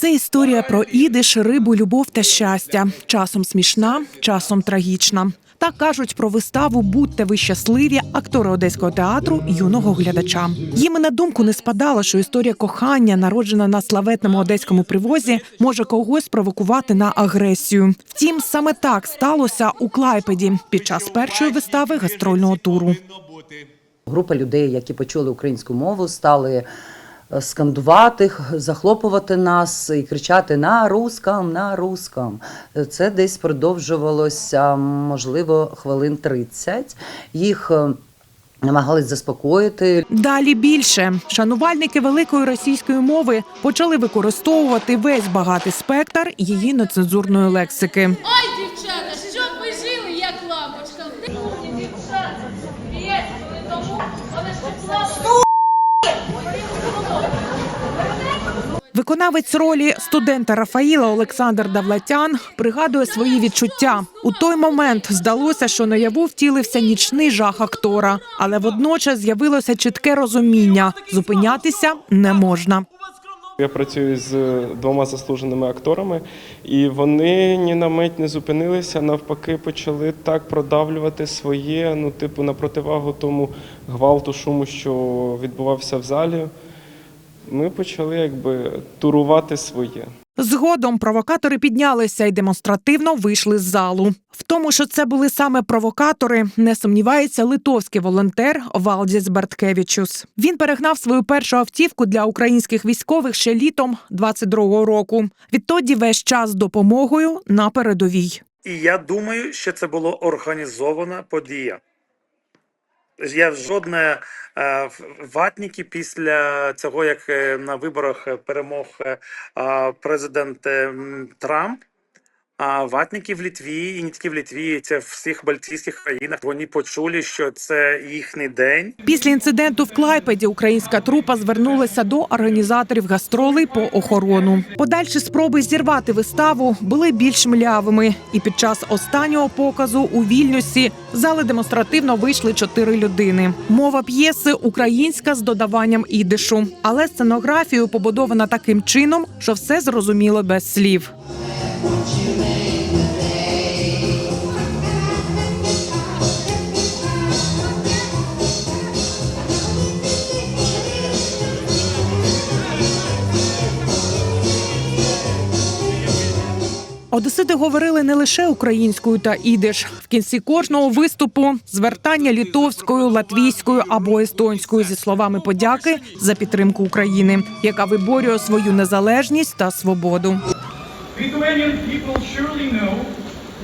Це історія про ідиш, рибу, любов та щастя. Часом смішна, часом трагічна. Так кажуть про виставу Будьте ви щасливі актори одеського театру юного глядача. Їм на думку не спадало, що історія кохання, народжена на славетному одеському привозі, може когось провокувати на агресію. Втім, саме так сталося у Клайпеді під час першої вистави гастрольного туру. Група людей, які почули українську мову, стали скандувати, захлопувати нас і кричати на русском, на русском. Е, Це десь продовжувалося, можливо, хвилин 30. Їх е, намагались заспокоїти. Далі більше шанувальники великої російської мови почали використовувати весь багатий спектр її нецензурної лексики. Виконавець ролі студента Рафаїла Олександр Давлатян пригадує свої відчуття. У той момент здалося, що наяву втілився нічний жах актора, але водночас з'явилося чітке розуміння: зупинятися не можна. Я працюю з двома заслуженими акторами, і вони ні на мить не зупинилися, навпаки, почали так продавлювати своє, ну, типу, на противагу тому гвалту, шуму, що відбувався в залі. Ми почали якби турувати своє. Згодом провокатори піднялися і демонстративно вийшли з залу. В тому, що це були саме провокатори, не сумнівається литовський волонтер Валдіс Берткевічус. Він перегнав свою першу автівку для українських військових ще літом 22-го року. Відтоді весь час з допомогою на передовій. І я думаю, що це була організована подія. Я жодне е, в- ватники після цього, як е, на виборах е, перемог президент Трамп. А ватники в Літві, і не тільки в Літві, це в всіх балтійських країнах. Вони почули, що це їхній день, Після інциденту в Клайпеді українська трупа звернулася до організаторів гастролей по охорону. Подальші спроби зірвати виставу були більш млявими. І під час останнього показу у Вільнюсі зали демонстративно вийшли чотири людини. Мова п'єси українська з додаванням ідишу, але сценографію побудована таким чином, що все зрозуміло без слів. Одесити говорили не лише українською та ідиш. В кінці кожного виступу звертання літовською, латвійською або естонською зі словами подяки за підтримку України, яка виборює свою незалежність та свободу. Lithuanian people surely know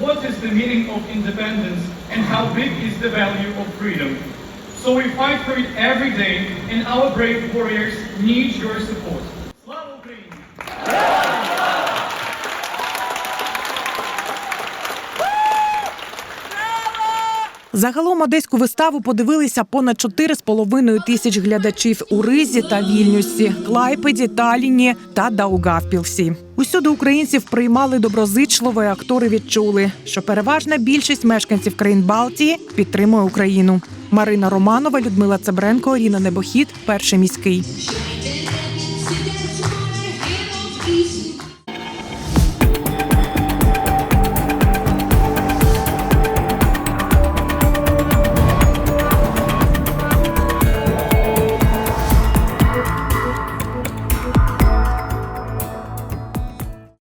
what is the meaning of independence and how big is the value of freedom. So we fight for it every day and our brave warriors need your support. Загалом одеську виставу подивилися понад 4,5 тисяч глядачів у Ризі та Вільнюсі, Клайпеді, Таліні та Даугавпілсі. Усюди українців приймали доброзичливо, і актори відчули, що переважна більшість мешканців країн Балтії підтримує Україну. Марина Романова, Людмила Цебренко, Ріна Небохід, перший міський.